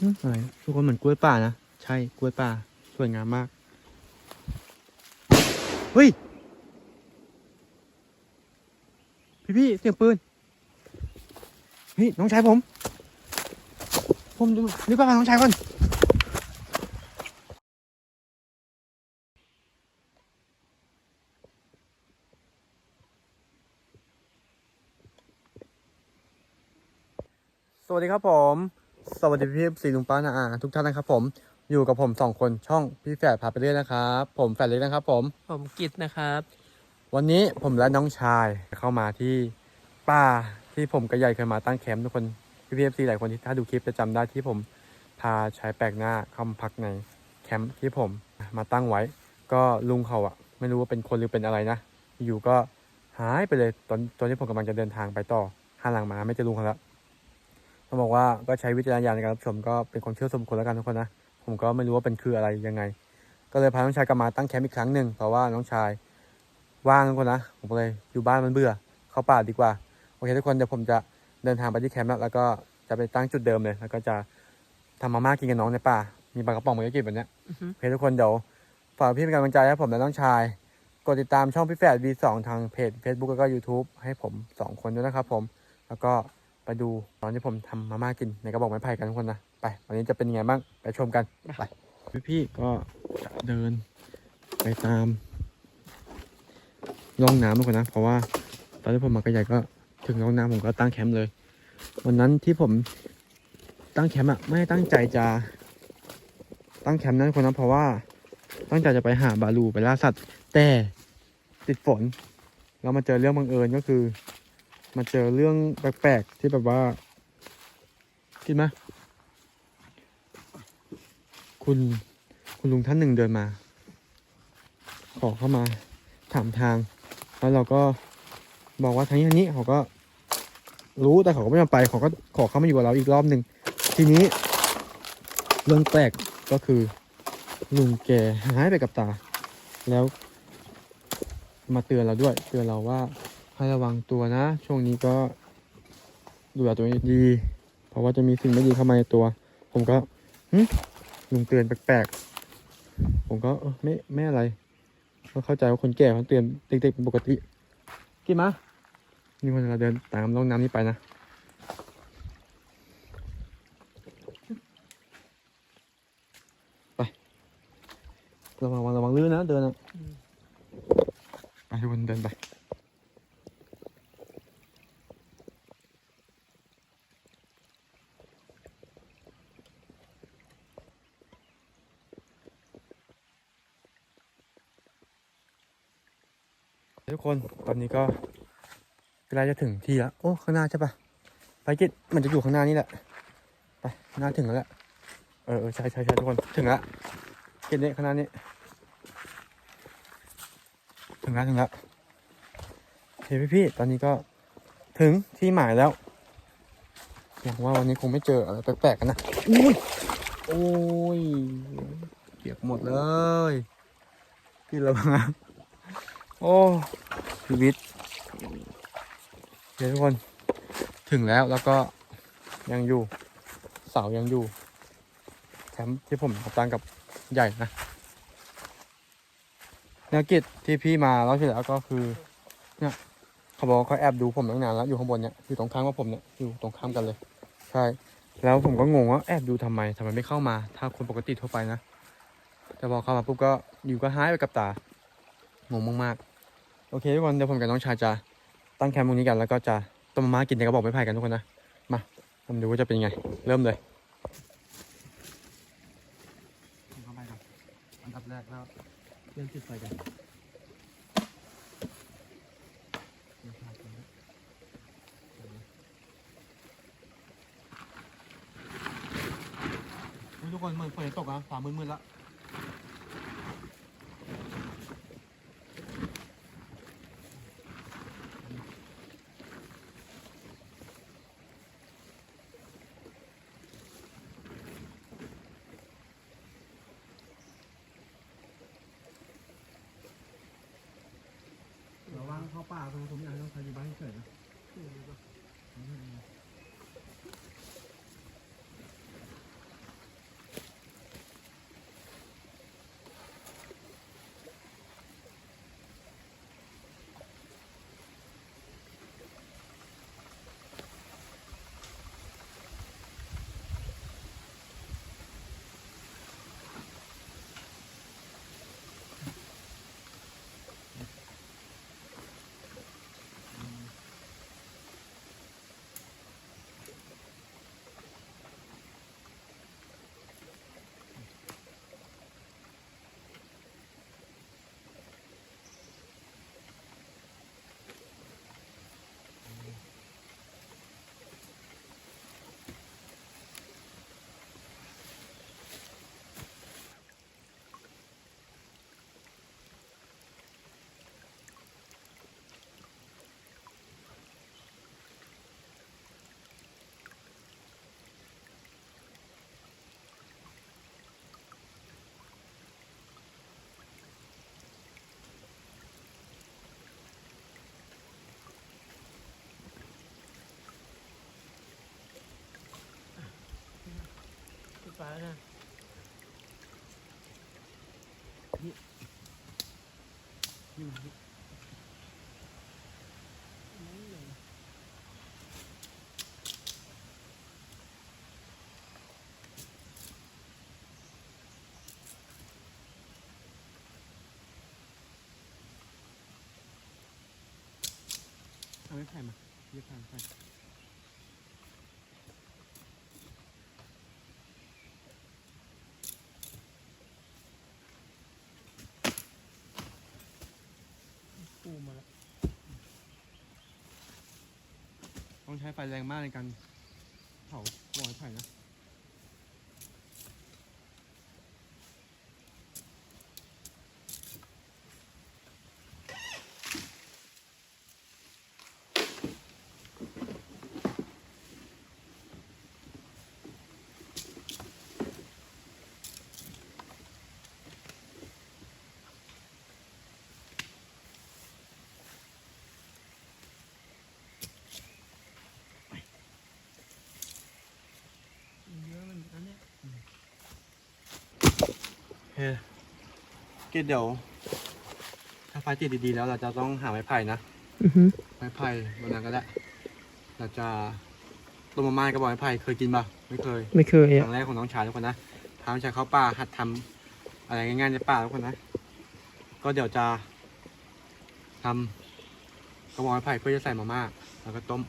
อะไรทุกคนเหมือนกล้วยป่านะ ใช่กล้วยป่า สวยงามมาก เฮ้ย พี่พี่เสียงปืนเฮ้ยน้องชายผม ผมดูรีบไปหาน้องชายก่อนสวัสดีครับผม สวัสดีพี่สีลุงป้านาอาทุกท่านนะครับผมอยู่กับผมสองคนช่องพี่แฝดพาไปเรื่อยนะครับผมแฝดเล็กนะครับ ผมผมกิตนะครับ วันนี้ผมและน้องชายเข้ามาที่ป่าที่ผมกับใหญ่เคยมาตั้งแคมป์ทุกคนพี่พีเอฟซีหลายคนที่ถ้าดูคลิปจะจำได้ที่ผมพาชายแปลกหน้าเข้ามาพักในแคมป์ที่ผมมาตั้งไว้ ก็ลุงเขาอะไม่รู้ว่าเป็นคนหรือเป็นอะไรนะอยู่ก็หายไปเลยตอนตอนที่ผมกำลังจะเดินทางไปต่อหันหลังมาไม่เจอลุงเขาแล้ว ต้องบอกว่าก็ใช้วิจารณญาณในการรับชมก็เป็นความเชื่อส่วนบุคคลแล้วกันทุกคนนะ ผมก็ไม่รู้ว่าเป็นคืออะไรยังไง ก็เลยพาน้องชายกลับมาตั้งแคมป์อีกครั้งหนึ่งเพราะว่าน้องชายว่างทุกคนนะ ผมก็เลยอยู่บ้านมันเบื่อ เข้าป่าดีกว่า โอเคทุกคนเดี๋ยวผมจะเดินทางไปที่แคมป์แล้วแล้วก็จะไปตั้งจุดเดิมเลย แล้วก็จะทำมาม่ากินกับน้องในป่า มีปลากระป๋องมือกินแบบเนี้ยอือฮึโอเคทุกคนเดี๋ยวฝากพี่เป็นกำลังใจให้ผมและน้องชาย กดติดตามช่องพี่แฝด V2 ทางเพจ Facebook แล้วก็ YouTube ให้ผมสองคนด้วยนะครับผม แล้วก็ ไปดูตอนที่ผมทำมาม่ากินในกระบอกไม้ไผ่กันทุกคนนะ ไป วันนี้จะเป็นยังไงบ้าง ไปชมกัน ไป พี่ๆก็จะเดินไปตามร่องน้ำทุกคนนะ เพราะว่าตอนที่ผมมากระใหญ่ก็ถึงร่องน้ำผมก็ตั้งแคมป์เลย วันนั้นที่ผมตั้งแคมป์อะไม่ได้ตั้งใจจะ ตั้งแคมป์นะทุกคนนะเพราะว่าตั้งใจจะไปหาบาลูไปล่าสัตว์ แต่ติดฝนแล้วมาเจอเรื่องบังเอิญก็คือ มาเจอเรื่องแปลกๆที่แบบว่าคิดไหมคุณคุณลุงท่านหนึ่งเดินมา ขอเข้ามาถามทาง แล้วเราก็บอกว่าทางนี้ทางนี้เขาก็ รู้แต่เขาก็ไม่ยอมไปเขาก็ขอเข้ามาอยู่กับเราอีกรอบหนึ่งทีนี้ เรื่องแปลกก็คือลุงแกหายไปกับตา แล้วมาเตือนเราด้วย เตือนเราว่า ให้ระวังตัวนะ ช่วงนี้ก็ดูแลตัวเองดี เพราะว่าจะมีสิ่งไม่ดีเข้ามาในตัว ผมก็หึลุงเตือนแปลกๆ ผมก็ไม่ไม่อะไร ก็เข้าใจว่าคนแก่เขาเตือนเด็กๆเป็นปกติกินมานี่วันเราเดินตามร่องน้ำนี้ไปนะไประวังระวังลื่นนะเดินอะไปทุกคนเดินไป ทุกคนตอนนี้ก็ใกล้จะถึงที่แล้วโอ้ข้างหน้าใช่ปะไปกิจมันจะอยู่ข้างหน้านี่แหละไปข้างหน้าถึงแล้วแหละเออเออใช่ใช่ใช่ทุกคนถึงแล้วกิจนี่ข้างหน้านี้ถึงแล้วถึงแล้วเฮ้ยพี่ๆตอนนี้ก็ถึงที่หมายแล้วหวังว่าวันนี้คงไม่เจออะไรแปลกๆกันนะอุ้ยโอ้ยเปียกหมดเลยพี่ระวังนะ โอ้ชีวิตเดี๋ยวทุกคนถึงแล้วแล้วก็ยังอยู่ เสายังอยู่แคมป์ที่ผมตั้งกับใหญ่นะแนวกิจที่พี่มาแล้วที่แล้วก็คือเนี่ยเขาบอกเขาแอบดูผมตั้งนานแล้วอยู่ข้างบนเนี่ยอยู่ตรงข้ามกับผมเนี่ยอยู่ตรงข้ามกันเลย ใช่ แล้วผมก็งงว่าแอบดูทำไมทำไมไม่เข้ามา ถ้าคนปกติทั่วไปนะ แต่พอเข้ามาปุ๊บก็อยู่ก็หายไปกับตางงมากๆ โอเคทุกคนเดี๋ยวผมกับน้องชายจะตั้งแคมป์ตรงนี้กัน แล้วก็จะต้มมาม่ากินในกระบอกไม้ไผ่กันทุกคนนะ มาผมดูว่าจะเป็นยังไง เริ่มเลยเข้าไปก่อนอันดับแรกแล้วเริ่มจุดไฟกันทุกคนเหมือนฝนตกนะฟ้ามืดๆแล้ว Ah. แล้วนะนี่มันเอาไม้ไผ่มาเยกไผ่ไผ่ปูมาแล้ว ต้องใช้ไฟแรงมากในการเผาหัวไม้ไผ่นะ เยอะเหมือนกันเนี่ย โอ เคกิดเดี๋ยว ถ้าไฟติดดีๆแล้วเราจะต้องหาไม้ไผ่นะอือฮึไม้ไผ่บนนั้นก็ได้ เราจะต้มมาม่ากระบอกไม้ไผ่เคยกินป่ะไม่เคยไม่เคยคอะรั้งแรกของน้องชายทุกคนนะพาน้องชายเข้าป่าหัดทำอะไรง่ายๆในป่าทุกคนนะ ก็เดี๋ยวจะทำกระบอกไม้ไผ่เพื่อจะใส่มาม่าแล้วก็ต้ม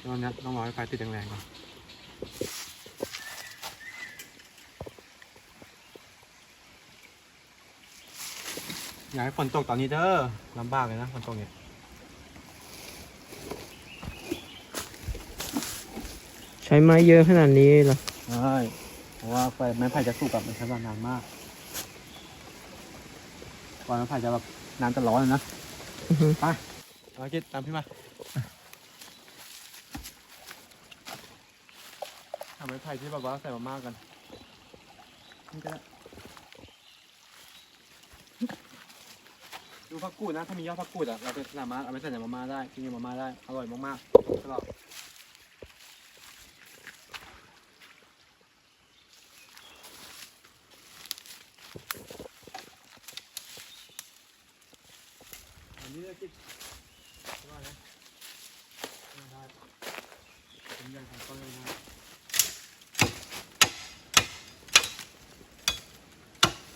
ตอนนี้ต้องรอให้ไฟติดแรงๆก่อน อย่าให้ฝนตกตอนนี้เด้อลำบากเลยนะฝนตกเนี่ยใช้ไม้เยอะขนาดนี้เหรอใช่เพราะว่าไฟไม้ไผ่จะสุกกับมันใช้เวลานานมากกว่าไม้ไผ่จะแบบนานจะร้อนเลยนะอือฮึไปเอาคิดตามพี่มาทำไม้ไผ่ที่แบบว่าใส่มามากกันนี่ก็ได้ ผักกูดนะ ถ้ามียอดผักกูดอะเราจะสามารถเอาไปใส่ในมาม่าได้กินกับมาม่าได้ อร่อยมากๆตลอดอันนี้เลยคิดว่านะได้ผมอยากทำต้นเลยนะ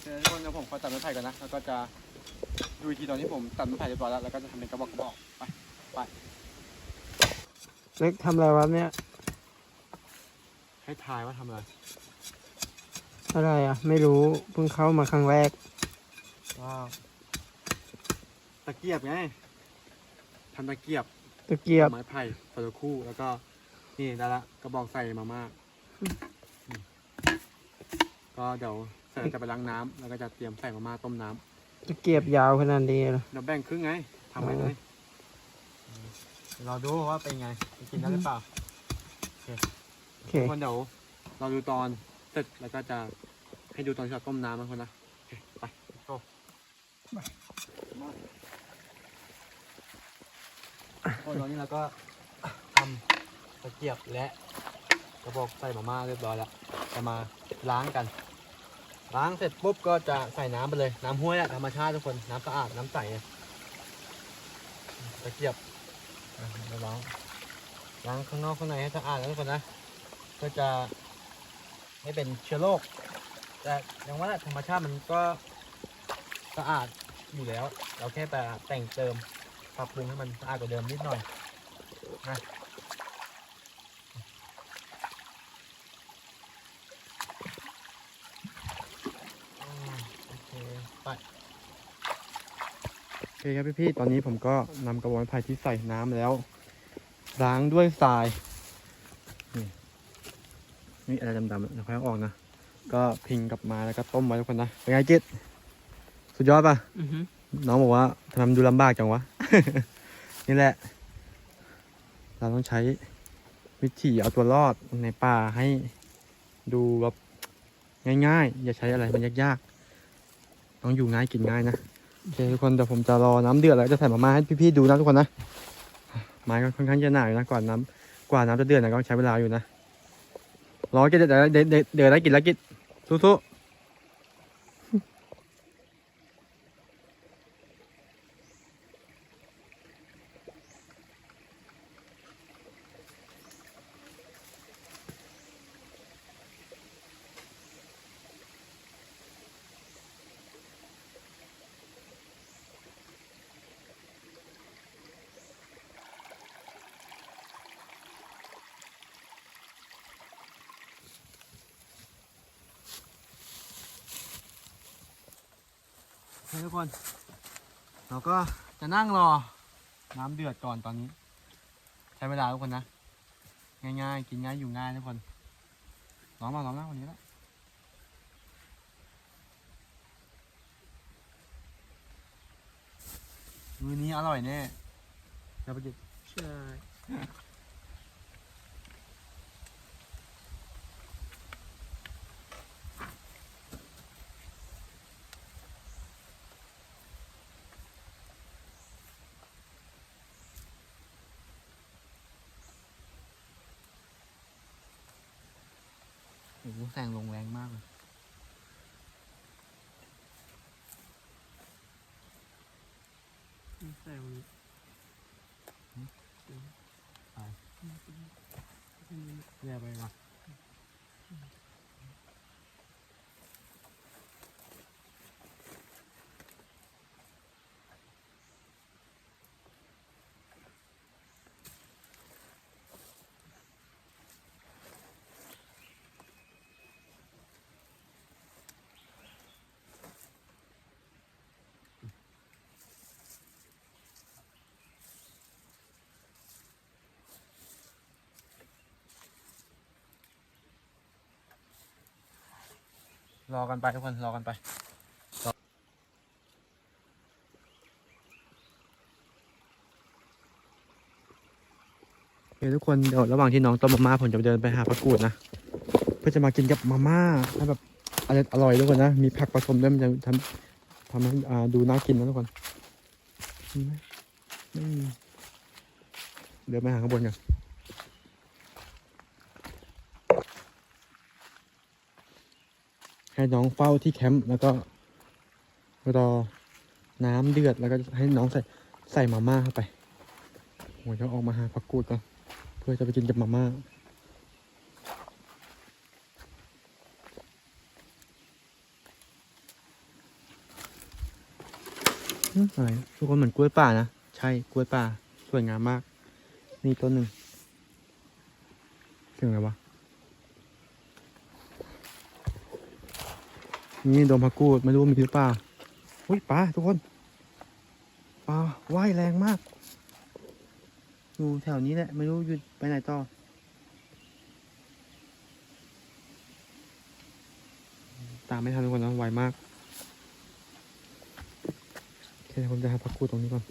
เดี๋ยวทุกคนเดี๋ยวผมขอตัดไม้ไผ่ก่อนนะ แล้วก็จะ ดูอีกทีตอนที่ผมตัดไม้ไผ่เรียบร้อยแล้วแล้วก็จะทำเป็นกระบอกกระบอกไปเล็กทำอะไรวะเนี่ย ให้ทายว่าทำอะไรอะไรอะ ไม่รู้เพิ่งเข้ามาครั้งแรก ว้าวตะเกียบไงทำตะเกียบตะเกียบ ไม้ไผ่ฟอลคู่แล้วก็นี่ได้ละกระบอกใส่มาม่าอืมก็เดี๋ยวเสร็จจะไปล้างน้ำแล้วก็จะเตรียมใส่มาม่าต้มน้ำ ตะเกียบยาวขนาดนี้เหรอเดี๋ยวแบ่งครึ่งไงทำไว้เลยเดี๋ยวเราดูว่าเป็นไงจะกินได้หรือเปล่าโอเค ทุกคนเดี๋ยวเราดูตอนเสร็จแล้วก็จะให้ดูตอนที่เราต้มน้ำนะคนนะโอเคไปโตคนตอนนี้เราก็ทำตะเกียบและกระบอกใส่มาม่าเรียบร้อยแล้วจะมาล้างกัน ล้างเสร็จปุ๊บก็จะใส่น้ำไปเลย น้ำห้วยอะธรรมชาติทุกคนน้ำสะอาดน้ำใสอะตะเกียบอะเดี๋ยวล้างล้างข้างนอกข้างในให้สะอาดนะทุกคนนะก็จะไม่เป็นเชื้อโรคแต่อย่างว่าแหละธรรมชาติมันก็สะอาดอยู่แล้ว เราแค่แต่แต่งเติมปรับปรุงให้มันสะอาดกว่าเดิมนิดหน่อยนะอ่าโอเคไปโอ เคครับพี่ๆ ตอนนี้ผมก็นำกระบอกไม้ไผ่ที่ใส่น้ำแล้ว ล้างด้วยทราย นี่อะไรดำๆเดี๋ยวค่อยเอาออกนะ ก็พิงกลับมาแล้วก็ต้มไว้ทุกคนนะ เป็นไงจิตสุดยอดป่ะอือฮึน้องบอกว่าทำไมมันดูลำบากจังวะ นี่แหละ เราต้องใช้วิธีเอาตัวรอดในป่าให้ดูแบบง่ายๆ อย่าใช้อะไรมันยากๆ ต้องอยู่ง่ายกินง่ายนะ โอเคทุกคนเดี๋ยวผมจะรอน้ำเดือดแล้วจะใส่มาม่าให้พี่ๆดูนะทุกคนนะไม้ก็ค่อนข้างจะหนาอยู่นะกว่าน้ำกว่าน้ำจะเดือดนะก็ใช้เวลาอยู่นะรอกินเดี๋ยวเดี๋ยวเดี๋ยวเดี๋ยวได้กินแล้วกินสู้ๆ ทุกคน เราก็จะนั่งรอน้ำเดือดก่อนตอนนี้ ใช้เวลาทุกคนนะ ง่ายๆ กินง่ายอยู่ง่ายทุกคนร้องมาร้องมาวันนี้แล้วมือนี้อร่อยแน่จะไปกินใช่ แสงลงแรงมากเลยใส่มันแย่ไปก่อน รอกันไปทุกคนรอกันไปโอเคทุกคนเดี๋ยวระหว่างที่น้องต้มมาม่าผมจะเดินไปหาผักกูดนะเพื่อจะมากินกับมาม่าให้แบบอร่อยอร่อยทุกคนนะมีผักผสมด้วยมันจะทำทำให้อาดูน่ากินนะทุกคนมีไหมไม่มีเดี๋ยวไปหาข้างบนกัน ให้น้องเฝ้าที่แคมป์แล้วก็รอน้ำเดือดแล้วก็ให้น้องใส่ใส่มาม่าเข้าไปผมจะออกมาหาผักกูดก่อนเพื่อจะไปกินกับมาม่าอืมอะไรทุกคนเหมือนกล้วยป่านะ ใช่กล้วยป่า สวยงามมาก นี่ต้นหนึ่งเสียงอะไรวะ นี่ดมพักกูดไม่รู้มีหรือเปล่าอุ้ยปลาทุกคนปลาว่ายแรงมาก อยู่แถวนี้แหละ ไม่รู้อยู่ไปไหนต่อตามไม่ทันทุกคนนะไวมากโอเคผมจะหาพักกูดตรงนี้ก่อน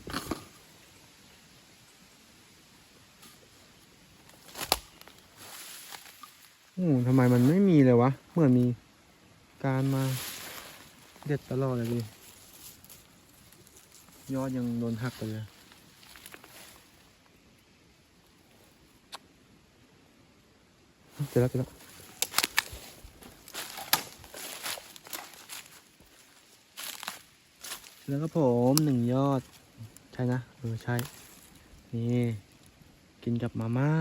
โอ้โหทำไมมันไม่มีเลยวะ เหมือนมี การมาเด็ดตลอดเลยดิยอดยังโดนหักไปเลยเจอแล้วเจอแล้วแล้วก็ผมหนึ่งยอด ใช่นะเออใช่ นี่ กินกับมาม่า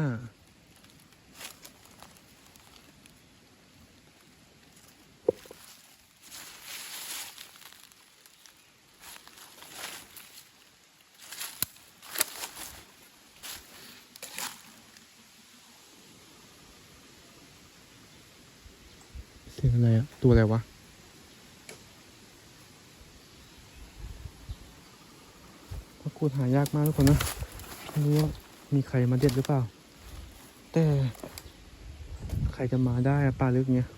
สียงอะไรอะตัวอะไรวะพระกูดหายากมากทุกคนนะไม่รู้ว่ามีใครมาเด็ดหรือเปล่า แต่ ใครจะมาได้ป่าลึกเนี้ย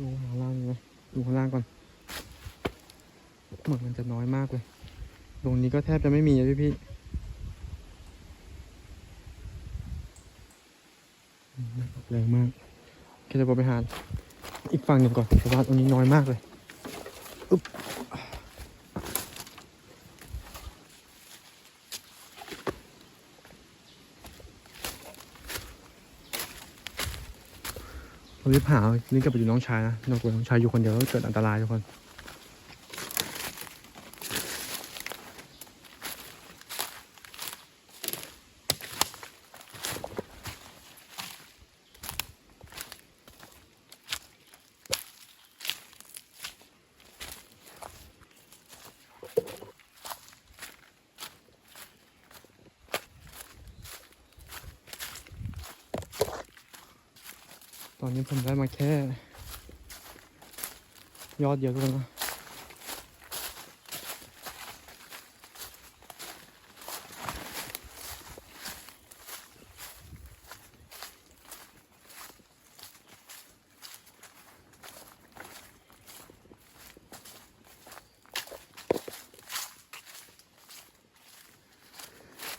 ดูข้างล่างเลยดูข้างล่างก่อนหมึกมันจะน้อยมากเลย ตรงนี้ก็แทบจะไม่มีเลยพี่พี่แรงมากแค่จะไปหาอีกฝั่งหนึ่งก่อนเพราะว่าตรงนี้น้อยมากเลย รีบหานี่ก็ไปอยู่น้องชายนะนอกจากน้องชายอยู่คนเดียวแล้วเกิดอันตรายทุกคน ตอนนี้ผมได้มาแค่ ยอดเดียวทุกคนนะ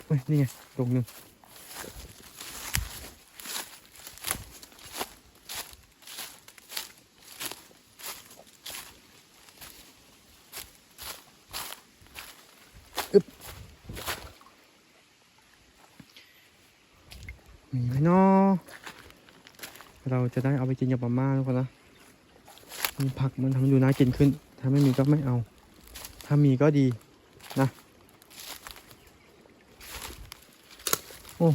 เฮ้ย นี่ไงตรงหนึ่ง มีไหมเนาะ เราจะได้เอาไปกินกับมาม่าทุกคนนะมีผักมันทำให้ดูน่ากินขึ้น ถ้าไม่มีก็ไม่เอา ถ้ามีก็ดีนะ โอ้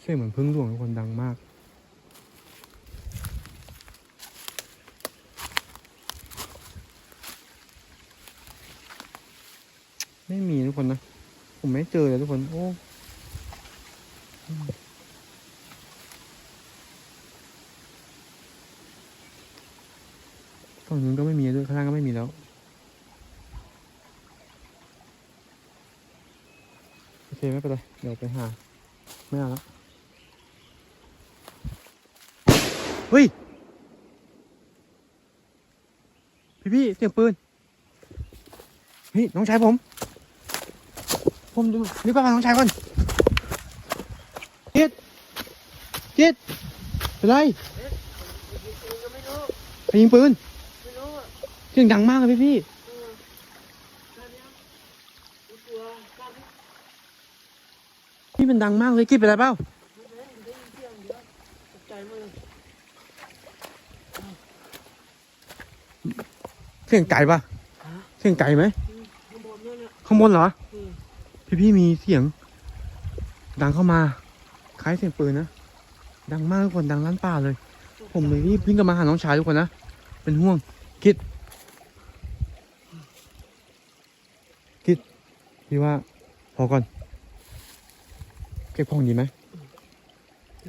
เสียงเหมือนพึ่งหลวงทุกคนดังมาก ไม่มี ทุกคนนะ ผมไม่เจอเลยทุกคน โอ้อืมฝั่งนู้นก็ไม่มีด้วย ข้างล่างก็ไม่มีแล้ว โอเค ไม่เป็นไร เดี๋ยวไปหา ไม่เอาละเฮ้ย พี่พี่เสียงปืนเฮ้ยน้องชายผม ผมดูนึกว่าน้องชายก่อนจิตจิตเป็นไรไปยิงปืนเสียงดังมากเลยพี่พี่พี่เป็นดังมากเลยกิ๊บเป็นไรเปล่าเสียงไก่ปะเสียงไก่ไหมข้างบนเหรอ พี่พี่มีเสียง ดังเข้ามา คล้ายเสียงปืนนะ ดังมากทุกคนดังล้านป่าเลย ผมเลยรีบวิ่งกลับมาหาน้องชายทุกคนนะ เป็นห่วง คิด คิด พี่ว่า พอก่อน เก็บของดีไหม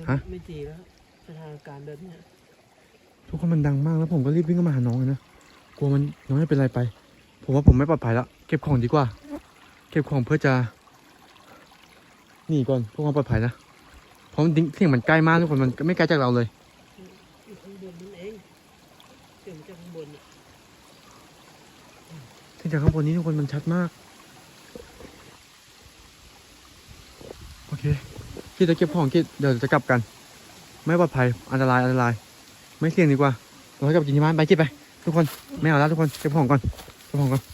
ฮะ ไม่ดีแล้วสถานการณ์แบบเนี้ยทุกคนมันดังมากแล้วผมก็รีบวิ่งเข้ามาหาน้องเลยนะ กลัวมันน้องจะเป็นอะไรไป ผมว่าผมไม่ปลอดภัยแล้วเก็บของดีกว่า เก็บของเพื่อจะหนีก่อนเพื่อความปลอดภัยนะเพราะมันเสียงมันใกล้มากทุกคนมันไม่ไกลจากเราเลยอยู่ข้างบนนั่นเองเสียงมาจากข้างบนน่ะเสียงจากข้างบนนี้ทุกคนมันชัดมากโอเคคิดจะเก็บของคิดเดี๋ยวจะกลับกัน ไม่ปลอดภัยอันตรายอันตราย ไม่เสี่ยงดีกว่าเราให้กลับกินที่บ้านไปคิดไป ทุกคนไม่เอาแล้วทุกคนเก็บของก่อนเก็บของก่อน